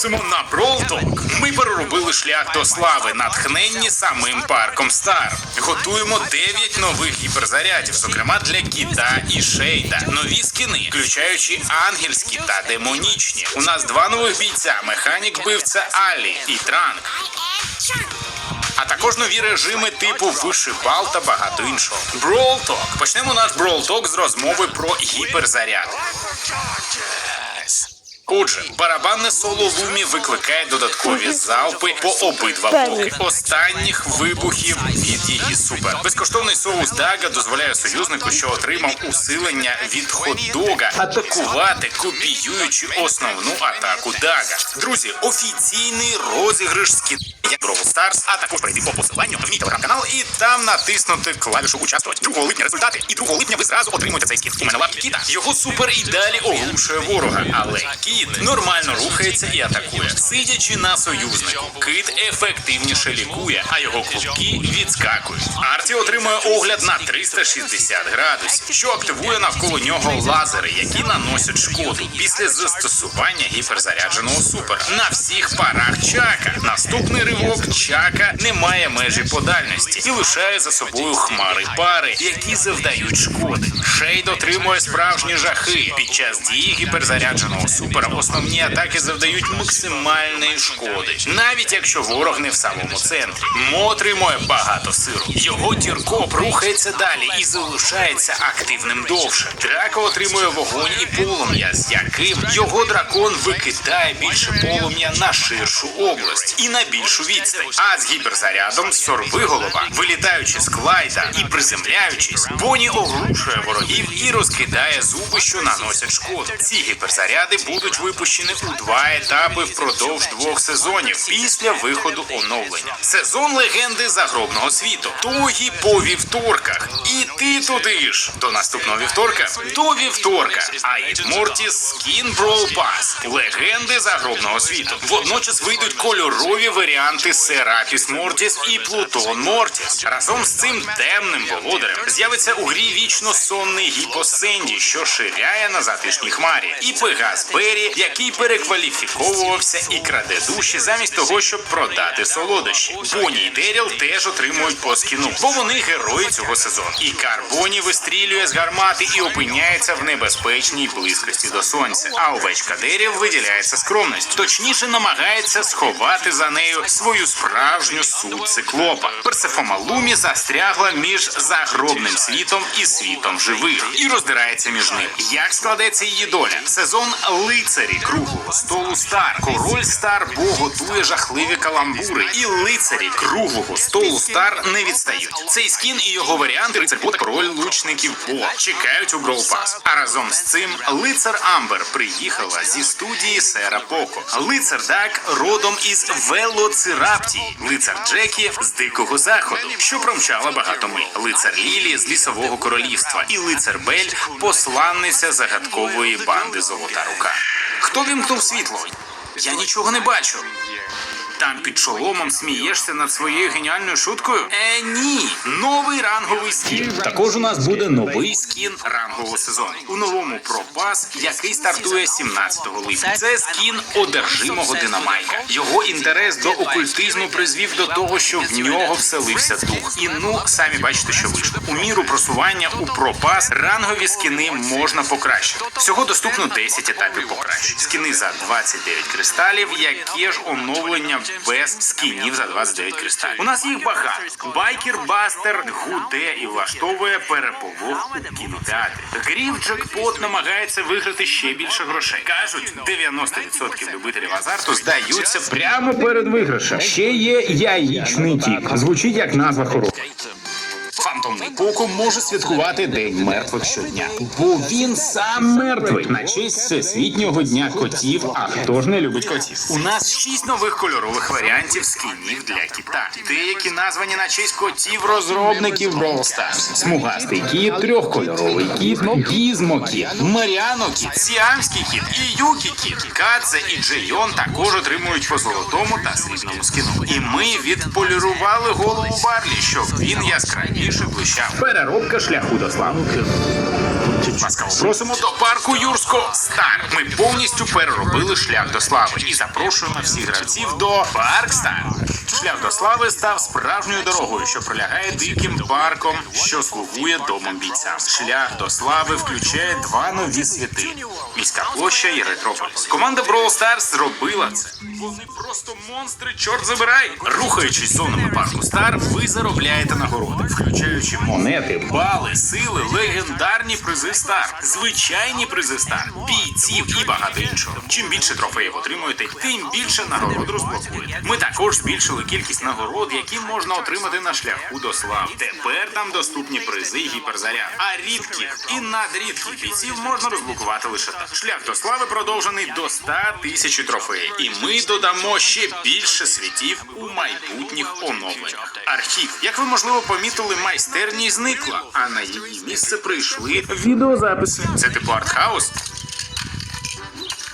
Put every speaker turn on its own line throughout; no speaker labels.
просимо на Talk. Ми переробили шлях до слави, натхненні самим парком Стар. Готуємо 9 нових гіперзарядів, зокрема для кіта і шейда. Нові скини, включаючи ангельські та демонічні. У нас два нових бійця: механік бивця Алі і Транк. А також нові режими типу вишибал та багато іншого. Talk. Почнемо наш Talk з розмови про гіперзаряд. Отже, барабанне соло Лумі викликає додаткові залпи по обидва боки. Останніх вибухів від її супер. Безкоштовний соус Дага дозволяє союзнику, що отримав усилення від хот-дога, атакувати, копіюючи основну атаку Дага. Друзі, офіційний розіграш з Brawl Stars, а також прийти по посиланню в мій телеграм-канал і там натиснути клавішу участвувати. 2 липня результати, і 2 липня ви зразу отримуєте цей скін. У мене лапки кіта. Його супер і далі оглушує ворога, але кіт нормально рухається і атакує, сидячи на союзнику. Кит ефективніше лікує, а його клубки відскакують. Арті отримує огляд на 360 градусів, що активує навколо нього лазери, які наносять шкоду після застосування гіперзарядженого супера на всіх парах чака. Наступний ривок чака не має межі по дальності і лишає за собою хмари пари, які завдають шкоди. Шейд отримує справжні жахи. Під час дії гіперзарядженого супера основні атаки завдають максимальної шкоди, навіть якщо ворог не в самому центрі. Мо отримує багато сиру. Його тіркоп рухається далі і залишається активним довше. Драко отримує вогонь і полум'я, з яким його дракон викидає більше полум'я на ширшу область і на більшу відстань. А з гіперзарядом сорвиголова, вилітаючи з клайда і приземляючись, Боні оглушує ворогів і розкидає зуби, що наносять шкоду. Ці гіперзаряди будуть випущені у два етапи впродовж двох сезонів після виходу оновлення. Сезон легенди загробного світу. Тугі по вівторках. І ти туди ж. До наступного вівторка. До вівторка. Аїд Мортіс Скін Brawl Pass. Легенди загробного світу. Водночас вийдуть кольорові варіанти Серапіс Мортіс і Плутон Мортіс. Разом з цим темним володарем з'явиться у грі вічно сонний гіпосенді, що ширяє на затишній хмарі, і Пегас Беррі, який перекваліфіковувався і краде душі замість того, щоб продати солодощі. Боні і Деріл теж отримують по скіну, бо вони герої цього сезону. І Карбоні вистрілює з гармати і опиняється в небезпечній близькості до сонця. А овечка Деріл виділяється скромністю, точніше намагається сховати за нею свою справжню суть циклопа. Персефома Лумі застрягла між загробним світом і світом живих і роздирається між ними. Як складеться її доля? Сезон лицарі круглого столу Стар. Король Стар Бо жахливі каламбури, і лицарі круглого столу Стар не відстають. Цей скін і його Бо та король лучників Бо чекають у Brawl Pass. А разом з цим лицар Амбер приїхала зі студії Сера Поко. Лицар Дак родом із Велоцираптії. Лицар Джекі з Дикого Заходу, що промчала багато миль. Лицар Лілі з лісового королівства. І лицар Бель посланниця загадкової банди Золота Рука. Хто вімкнув світло? Я нічого не бачу. Там під шоломом смієшся над своєю геніальною шуткою? Е, ні. Новий ранговий скін. Також у нас буде новий скін рангового сезону. У новому пропас, який стартує 17 липня. Це скін одержимого динамайка. Його інтерес до окультизму призвів до того, що в нього вселився дух. І ну, самі бачите, що вийшло. У міру просування у пропас рангові скіни можна покращити. Всього доступно 10 етапів покращень. Скіни за 29 кристалів, яке ж оновлення без скінів за 29 кристалів. У нас їх багато. Байкер Бастер гуде і влаштовує переполох у кінотеатрі. Грів Джекпот намагається виграти ще більше грошей. Кажуть, 90% любителів азарту здаються прямо перед виграшем.
Ще є яєчний тік. Звучить як назва хороби.
Фантомний Коко може святкувати День мертвих щодня, бо він сам мертвий на честь всесвітнього дня котів. А хто ж не любить котів? У нас шість нових кольорових варіантів скінів для кіта. Деякі названі на честь котів розробників Brawl Stars. Смугастий кіт, трьохкольоровий кіт, гізмо кіт, Маріано кіт, Сіамський кіт і Юкі кіт. Кадзе і Джейон також отримують по золотому та срібному скіну. І ми відполірували голову Барлі, щоб він яскравіше блищав.
Переробка шляху до слави.
Ласкаво просимо до парку Юрсько Стар. Ми повністю переробили шлях до слави і запрошуємо всіх гравців до Парк Стар. Шлях до слави став справжньою дорогою, що пролягає диким парком, що слугує домом бійця. Шлях до слави включає два нові світи: міська площа і ретрополіс. Команда Brawl Stars зробила це. Вони просто монстри, чорт забирай! Рухаючись зонами парку Стар, ви заробляєте нагороди, включаючи
Монети.
бали, сили, легендарні призи стар, звичайні призи стар, бійців і багато іншого. Чим більше трофеїв отримуєте, тим більше нагород розблокуєте. Ми також збільшили кількість нагород, які можна отримати на шляху до слави. Тепер там доступні призи і гіперзаряд. А рідких і надрідких бійців можна розблокувати лише так. Шлях до слави продовжений до 100 тисяч трофеїв. І ми додамо ще більше світів у майбутніх оновленнях. Архів, як ви можливо помітили, майстерні зникла, а на її місце прийшли відеозаписи. Це типу артхаус.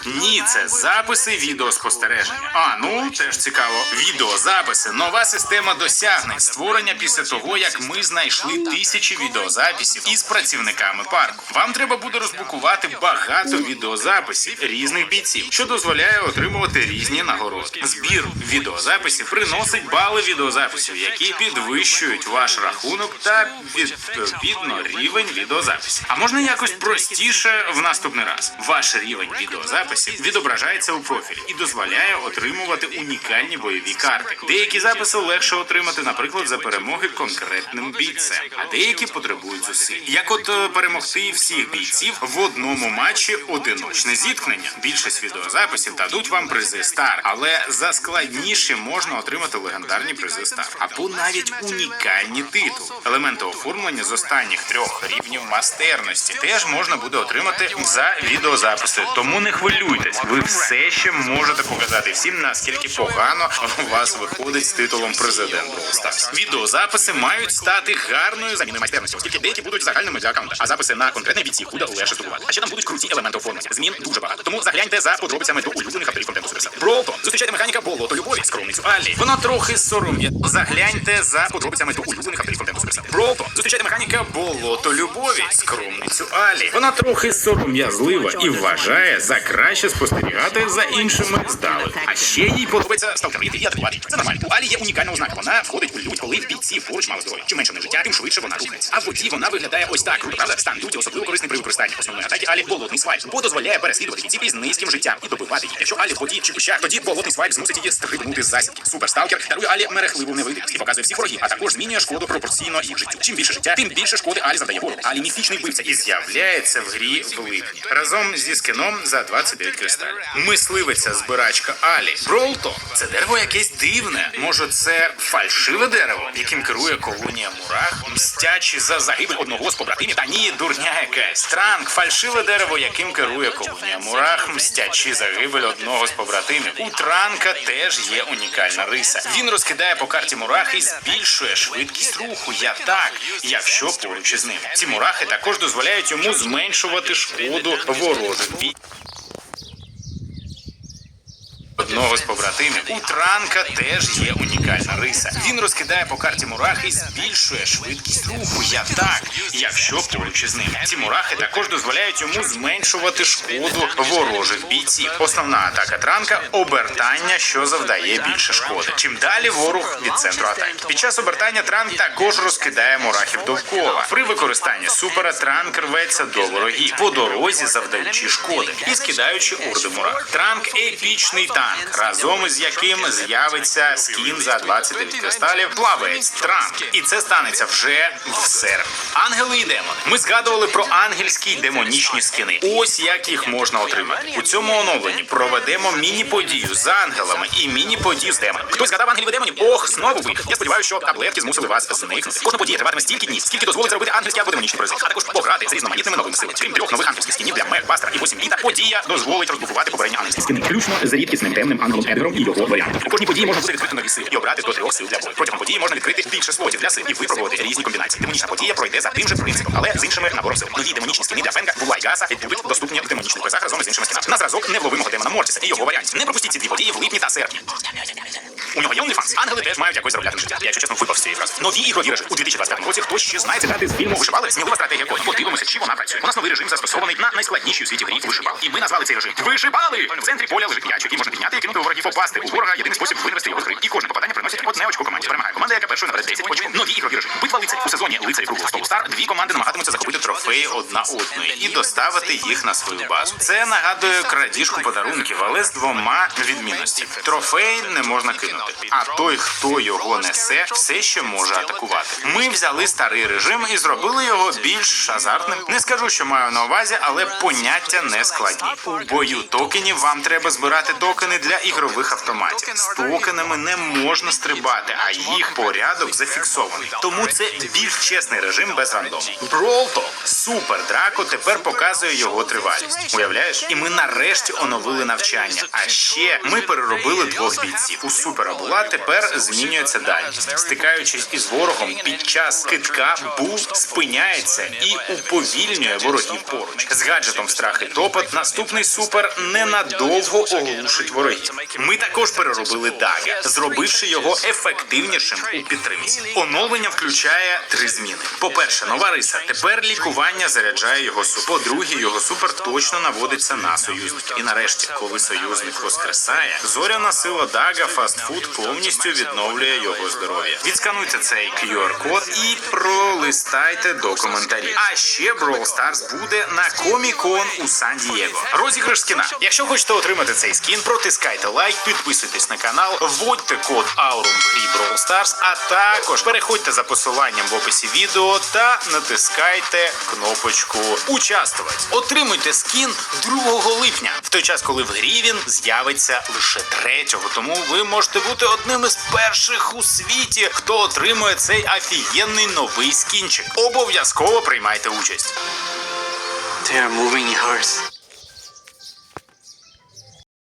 Ні, це записи відеоспостереження. А ну теж цікаво. Відеозаписи нова система досягнень, створення після того, як ми знайшли тисячі відеозаписів із працівниками парку. Вам треба буде розблокувати багато відеозаписів різних бійців, що дозволяє отримувати різні нагороди. Збір відеозаписів приносить бали відеозаписів, які підвищують ваш рахунок та відповідно рівень відеозаписів. А можна якось простіше в наступний раз. Ваш рівень відеозаписів відображається у профілі і дозволяє отримувати унікальні бойові карти. Деякі записи легше отримати, наприклад, за перемоги конкретним бійцем, а деякі потребують зусиль. Як от е, перемогти всіх бійців в одному матчі одиночне зіткнення. Більшість відеозаписів дадуть вам призи стар, але за складніше можна отримати легендарні призи стар або навіть унікальні титули. Елементи оформлення з останніх трьох рівнів мастерності теж можна буде отримати за відеозаписи. Тому не хвилюйтесь, ви все ще можете показати всім, наскільки погано у вас виходить з титулом президент Brawl Stars. Відеозаписи мають стати гарною заміною майстерності, оскільки деякі будуть загальними для аккаунта, а записи на конкретних бійців буде легше здобувати. А ще там будуть круті елементи оформлення. Змін дуже багато. Тому загляньте за подробицями до улюблених авторів контенту Суперсел. Бролто, зустрічайте механіка болото любові, скромницю Аллі. Вона трохи сором'я. Загляньте за подробицями до улюблених авторів контенту Суперсел. Бролто, зустрічайте механіка болото любові, скромницю Алі. Вона трохи сором'язлива і вважає за краще спостерігати за іншими здалеку. А ще їй подобається сталкерити і атакувати. Це нормально. У Алі є унікальна ознака. Вона входить у лють, коли в бійці поруч мало здоров'я. Чим менше не життя, тим швидше вона рухається. А в воді вона виглядає ось так. Круто, правда? Стан люті особливо корисний при використанні основної атаки Алі болотний свайп, бо дозволяє переслідувати бійців із низьким життям і добивати їх. Якщо Алі в воді чи кущах, тоді болотний свайп змусить її стрибнути з засідки. Суперсталкер дарує Алі мерехливу невидимість і показує всіх ворогів, а також змінює шкоду пропорційно їх життю. Чим більше життя, тим більше шкоди Алі завдає ворогу. Алі міфічний вбивця і з'являється в грі в липні разом зі скином за 29 кристалів. Мисливиця збирачка Алі. Бролто це дерево якесь дивне. Може, це фальшиве дерево, яким керує колонія мурах, мстячі за загибель одного з побратимів. Та ні, дурня якась. Транк, фальшиве дерево, яким керує колонія мурах, мстячі загибель одного з побратимів. У Транка теж є унікальна риса. Він розкидає по карті мурахи і збільшує швидкість руху. Я так, якщо поруч із ним. Ці мурахи також дозволяють йому зменшувати шкоду ворожих бій. Одного з побратимів у Транка теж є унікальна риса. Він розкидає по карті мурахи і збільшує швидкість руху. Я так, якщо поруч із ним. Ці мурахи також дозволяють йому зменшувати шкоду ворожих бійців. Основна атака Транка обертання, що завдає більше шкоди. Чим далі ворог від центру атаки. Під час обертання Транк також розкидає мурахів довкола. При використанні супера Транк рветься до ворогів по дорозі, завдаючи шкоди і скидаючи орди мурах. Транк епічний танк, разом із яким з'явиться скін за 29 кристалів плавець Транк. І це станеться вже в серпні. Ангели і демони. Ми згадували про ангельські демонічні скини. Ось як їх можна отримати. У цьому оновленні проведемо міні-подію з ангелами і міні-подію з демонами. Хтось згадав ангелів і демонів? Ох, знову ви. Я сподіваюся, що таблетки змусили вас зникнути. Кожна подія триватиме стільки днів, скільки дозволить зробити ангельські або демонічні призи, а також пограти з різноманітними новими силами. Крім трьох нових ангельських скінів для Мег, Бастера і 8 літа, подія дозволить розблокувати попередні ангельські скини.
Включно з рідкісним темним таємним ангелом Едгаром і його варіантом.
У кожній події можна буде відкрити нові сили і обрати до трьох сил для бою. Протягом події можна відкрити більше слотів для сил і випробувати різні комбінації. Демонічна подія пройде за тим же принципом, але з іншими набором сил. Нові демонічні скіни для Фенга, Була і Гаса будуть доступні в демонічних квестах разом з іншими скінами. На зразок невловимого демона Мортіса і його варіантів. Не пропустіть ці дві події в липні та серпні. У нього є OnlyFans. Ангели теж мають якось заробляти на життя. Я, якщо чесно, випав з цієї фрази. Нові ігрові режими. У 2025 році хтось ще знає цитати з фільму Вишивали? Смілива стратегія коні. Подивимося, чи вона працює. У нас новий режим застосований на найскладнішій у світі грі Вишибали. І ми назвали цей режим Вишибали! В центрі поля лежить м'яч, який можна підняти у ворогів попасти. У ворога єдиний спосіб винести його з гри. І кожне попадання приносить одне очко команді. Перемагає команда, яка першою набере 10 очок. Нові ігрові режими. Битва лицарів. У сезоні лицарів круглого столу Стар дві команди намагатимуться захопити трофеї одна одної і доставити їх на свою базу. Це нагадує крадіжку подарунків, але з двома відмінностями. Трофей не можна кинути, а той, хто його несе, все ще може атакувати. Ми взяли старий режим і зробили його більш азартним. Не скажу, що маю на увазі, але поняття не складні. У бою токенів вам треба збирати токени для ігрових автоматів. З токенами не можна стрибати, а їх порядок зафіксований. Тому це більш чесний режим без рандому. Talk. Супер Драко тепер показує його тривалість. Уявляєш? І ми нарешті оновили навчання. А ще ми переробили двох бійців. У супера була тепер змінюється дальність. Стикаючись із ворогом під час китка, бул спиняється і уповільнює ворогів поруч. З гаджетом страх і топот наступний супер ненадовго оглушить ворогів. Ми також переробили Дага, зробивши його ефективнішим у підтримці. Оновлення включає три зміни. По-перше, нова риса. Тепер лікування заряджає його супер. По-друге, його супер точно наводиться на союзників. І нарешті, коли союзник воскресає, зоряна сила Дага фастфуд повністю відновлює його здоров'я. Відскануйте цей QR-код і пролистайте до коментарів. А ще Brawl Stars буде на Комік-кон у Сан-Дієго. Розіграш скіна. Якщо хочете отримати цей скін, протискайте лайк, підписуйтесь на канал, вводьте код Aurum в грі Brawl Stars, а також переходьте за посиланням в описі відео та натискайте кнопочку Участвувати. Отримуйте скін 2 липня, в той час, коли в грі він з'явиться лише 3-го. Тому ви можете бути одним із перших у світі, хто отримує цей офігенний новий скінчик. Обов'язково приймайте участь.
They are moving hearts.